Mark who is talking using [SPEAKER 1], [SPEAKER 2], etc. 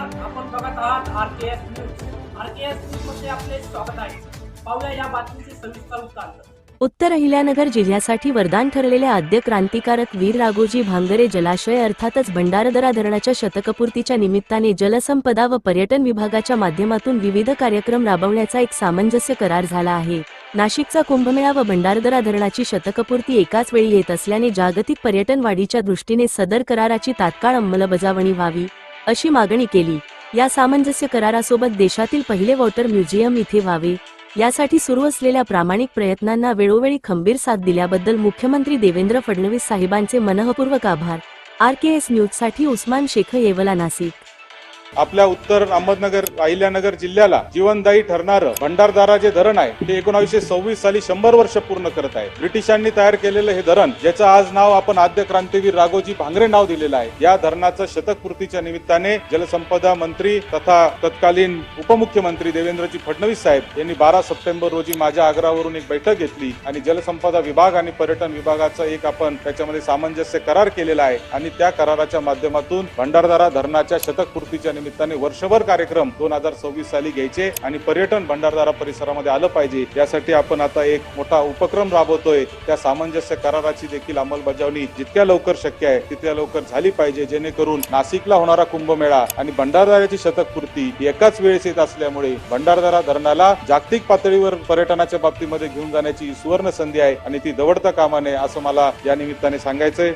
[SPEAKER 1] नमस्कार. आपण बघत आहात R K S news R K S न्यूजमध्ये आपले स्वागत आहे. पाहूया या बातमीचे सविस्तर
[SPEAKER 2] उत्तर अहिल्यानगर जिल्ह्यासाठी वरदान ठरलेल्या आद्य क्रांतिकारक वीर राघोजी भांगरे जलाशय अर्थातच भंडारदरा धरणाच्या शतकपूर्तीच्या निमित्ताने जलसंपदा व पर्यटन विभागाच्या माध्यमातून विविध कार्यक्रम राबवण्याचा एक सामंजस्य करार झाला आहे. नाशिकचा कुंभमेळा व भंडारदरा धरणाची शतकपूर्ती एकाच वेळी येत असल्याने जागतिक पर्यटन वाढीच्या दृष्टीने सदर कराराची तात्काळ अंमलबजावणी व्हावी. अशी मागणी केली. या सामंजस्य करारासोबत देशातील पहिले वॉटर म्युझियम इथे व्हावे. यासाठी सुरू असलेल्या प्रामाणिक प्रयत्नांना वेळोवेळी खंबीर साथ दिल्याबद्दल मुख्यमंत्री देवेंद्र फडणवीस साहेबांचे मनःपूर्वक आभार. आर के एस न्यूजसाठी उस्मान शेख येवला नाशिक.
[SPEAKER 3] आपल्या उत्तर अहमदनगर अहिल्यानगर जिल्ह्याला जीवनदायी ठरणारं भंडारदारा जे धरण आहे. ते एकोणावीसशे सव्वीस साली शंभर वर्ष पूर्ण करत आहे ब्रिटिशांनी तयार केलेलं हे धरण ज्याचं आज नाव आपण आद्य क्रांतीवीर राघोजी भांगरे नाव दिलेलं आहे. या धरणाचं शतकपूर्तीच्या निमित्ताने जलसंपदा मंत्री तथा तत्कालीन उपमुख्यमंत्री देवेंद्रजी फडणवीस साहेब यांनी बारा सप्टेंबर रोजी माझ्या आग्रहावरून एक बैठक घेतली आणि जलसंपदा विभाग आणि पर्यटन विभागाचा एक आपण त्याच्यामध्ये सामंजस्य करार केलेला आहे आणि त्या कराराच्या माध्यमातून भंडारदारा धरणाच्या शतकपूर्तीच्या निमित्ताने वर्षभर कार्यक्रम दोन हजार सव्वीस साली घ्यायचे आणि पर्यटन भंडारदारा परिसरामध्ये आलं पाहिजे. यासाठी आपण आता एक मोठा उपक्रम राबवतोय. त्या सामंजस्य कराराची देखील अंमलबजावणी जितक्या लवकर शक्य आहे तितक्या लवकर झाली पाहिजे जेणेकरून नाशिकला होणारा कुंभमेळा आणि भंडारदाराची शतकपूर्ती एकाच वेळेस येत असल्यामुळे भंडारदारा धरणाला जागतिक पातळीवर पर्यटनाच्या बाबतीमध्ये घेऊन जाण्याची सुवर्ण संधी आहे आणि ती दवडता कामा नये असं मला या निमित्ताने सांगायचंय.